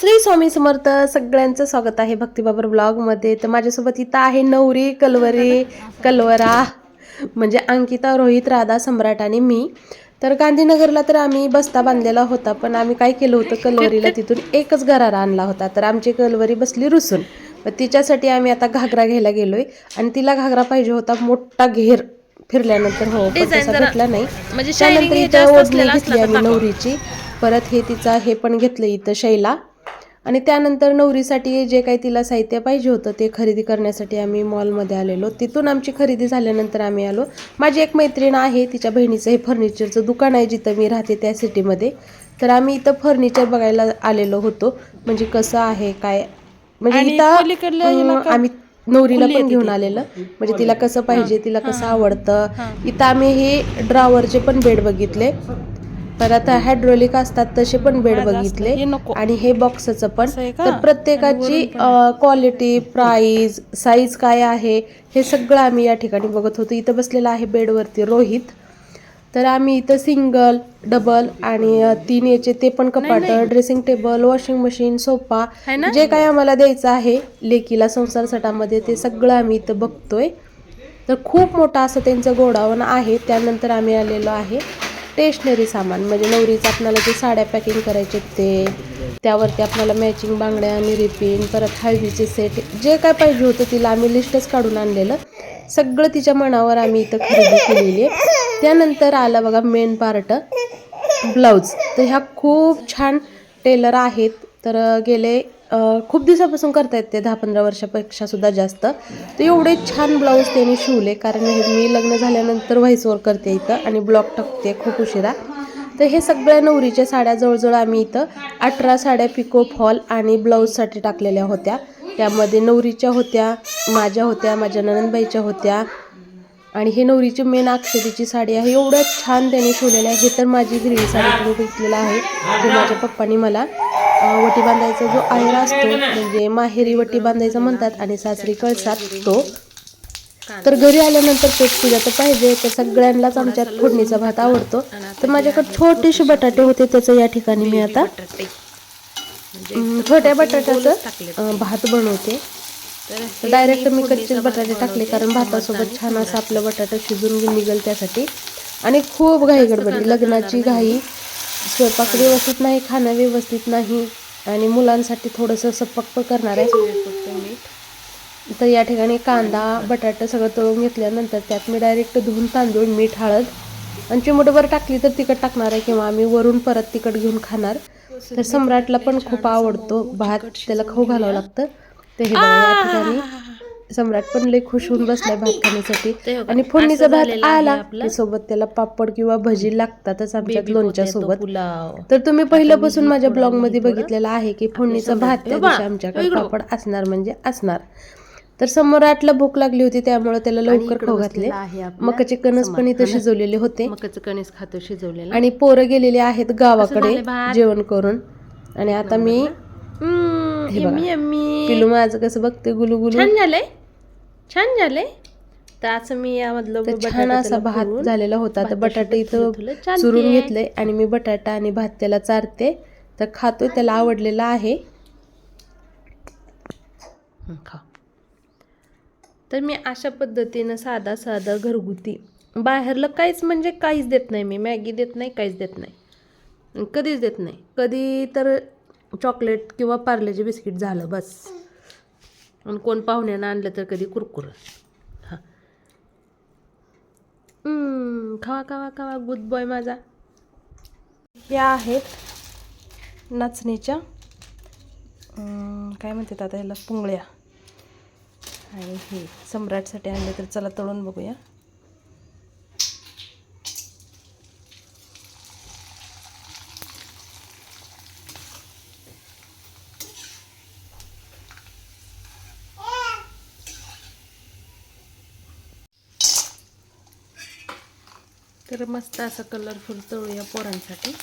श्री स्वामी समर्थ सगळ्यांचं स्वागत आहे भक्तिबाबर ब्लॉगमध्ये. तर माझ्यासोबत इथं आहे नवरी कलवरी कलवरा म्हणजे अंकिता रोहित राधा सम्राट आणि मी. तर गांधीनगरला तर आम्ही बस्ता बांधलेला होता पण आम्ही काय केलं होतं कलवरीला तिथून एकच गरारा आणला होता. तर आमची कलवरी बसली रुसून. मग तिच्यासाठी आम्ही आता घागरा घ्यायला गेलोय. आणि तिला घागरा पाहिजे होता मोठा घेर फिरल्यानंतर. हो तसा भेटला नाही. म्हणजे त्यानंतर इथं ओढणी घेतली आम्ही नवरीची. परत हे तिचा हे पण घेतलं इथं शैला. आणि त्यानंतर नवरीसाठी जे काही तिला साहित्य पाहिजे होतं ते खरेदी करण्यासाठी आम्ही मॉलमध्ये आलेलो. तिथून आमची खरेदी झाल्यानंतर आम्ही आलो. माझी एक मैत्रीण आहे तिच्या बहिणीचं हे फर्निचरचं दुकान आहे जिथं मी राहते त्या सिटीमध्ये. तर आम्ही इथं फर्निचर बघायला आलेलो होतो. म्हणजे कसं आहे काय? म्हणजे इथं आम्ही नवरीला पण घेऊन आलेलं. म्हणजे तिला कसं पाहिजे तिला कसं आवडतं. इथं आम्ही हे ड्रॉवरचे पण बेड बघितले. परत हायड्रोलिक असतात तसे पण बेड बघितले. आणि हे बॉक्सचं पण. तर प्रत्येकाची क्वालिटी प्राइस साईज काय आहे हे सगळं आम्ही या ठिकाणी बघत होतो. इथं बसलेला आहे बेडवरती रोहित. तर आम्ही इथं सिंगल डबल आणि तीन याचे ते पण कपाट dressing table washing machine sofa जे काय आम्हाला द्यायचं आहे लेकीला संसार सटामध्ये ते सगळं आम्ही इथं बघतोय. तर खूप मोठा असं त्यांचं गोडाऊन आहे. त्यानंतर आम्ही आलेलो आहे. स्टेशनरी सामान म्हणजे नवरीचं आपल्याला जे साड्या पॅकिंग करायचे ते त्यावरती आपल्याला मॅचिंग बांगड्या आणि रिपिन परत हळदीचे सेट जे काय पाहिजे होतं तिला आम्ही लिस्टच काढून आणलेलं. सगळं तिच्या मनावर आम्ही इथं खरेदी केलेली आहे. त्यानंतर आला बघा मेन पार्ट ब्लाऊज तर ह्या खूप छान टेलर आहेत. तर गेले खूप दिवसापासून करतायत ते दहा पंधरा वर्षापेक्षा सुद्धा जास्त. तर एवढे छान ब्लाऊज त्यांनी शिवले कारण मी लग्न झाल्यानंतर व्हाईसवर करते इथं आणि ब्लॉक टाकते खूप उशिरा. तर हे सगळ्या नवरीच्या साड्या जवळजवळ आम्ही इथं अठरा साड्या पिको फॉल आणि ब्लाऊजसाठी टाकलेल्या होत्या. त्यामध्ये नवरीच्या होत्या माझ्या होत्या माझ्या ननंदबाईच्या होत्या आणि हे नवरीची मेन अक्षरीची साडी आहे. एवढं छान त्याने शिवलेलं आहे हे तर माझी हिरवी साडी तुम्ही घेतलेला आहे. माझ्या पप्पांनी मला वटी बांधायचा जो आहेरा असतो म्हणजे माहेरी वटी बांधायचा म्हणतात आणि सासरी कळसात तो. तर घरी आल्यानंतर पेट पूजा तर पाहिजे तर सगळ्यांनाच आमच्यात फोडणीचा भात आवडतो. तर माझ्याकडे छोटेसे बटाटे होते त्याचं या ठिकाणी मी आता अं, छोट्या बटाट्याचं भात बनवते. तर डायरेक्ट मी कच्चेच बटाटे टाकले कारण भातासोबत छान असं आपलं बटाटा शिजून निघेल त्यासाठी. आणि खूप घाई गडबडी लग्नाची घाई. स्वयंपाक व्यवस्थित नाही खाणं व्यवस्थित नाही आणि मुलांसाठी थोडंसं सपक पण करणार आहे. तर या ठिकाणी कांदा बटाटा सगळं तळून घेतल्यानंतर त्यात मी डायरेक्ट धुवून तांदूळ मीठ हळद आणि चिमूटभर टाकली तर तिखट टाकणार आहे किंवा आम्ही वरून परत तिखट घेऊन खाणार. तर सम्राटला पण खूप आवडतो भात. त्याला खाऊ घालावं लागतं. ते हे या ठिकाणी. सम्राट पण लई खुश होऊन बसलाय भात खाण्यासाठी. आणि फोडणीचा भात आला सोबत त्याला पापड किंवा भजी लागतातच आमच्यात लोणच्या सोबत तर तुम्ही पहिल्यापासून माझ्या ब्लॉगमध्ये बघितलेला. आहे की फोडणीचा भात त्या दिवशी आमच्याकडे पापड असणार म्हणजे असणार. तर सम्राटला भूक लागली होती त्यामुळे त्याला लवकर खाऊ घातले. मकाचे कणस पण इथं शिजवलेले होते. मकाचं कणीस खातो शिजवलेलं. आणि पोरं गेलेले आहेत गावाकडे. जेवण करून. आणि आता मी हे बघा. पिलू माझं कसं बघते गुलू गुलू. छान झालंय. छान झालंय तर असं मी यामधलं छान असा भात झालेला होता. तर बटाटा इथं. चुरून घेतलंय आणि मी बटाटा आणि भात त्याला चारते. तर खातोय त्याला आवडलेला आहे. खा. तर मी अशा पद्धतीनं साधा साधा घरगुती. बाहेरलं काहीच म्हणजे काहीच देत नाही मी. मॅगी देत नाही काहीच देत नाही. कधीच देत नाही. कधी तर चॉकलेट किंवा पार्लेचे बिस्किट झालं बस. आणि कोण पाहुण्यानं आणलं तर कधी कुरकुर. हां. खावा खावा खावा गुड बॉय माझा. या आहेत नाचणीच्या. काय म्हणतात आता ह्याला? पुंगळ्या. आणि हे सम्राटसाठी आणले तर चला तळून बघूया. तर मस्त असा कलरफुल तळूया पोरांसाठी.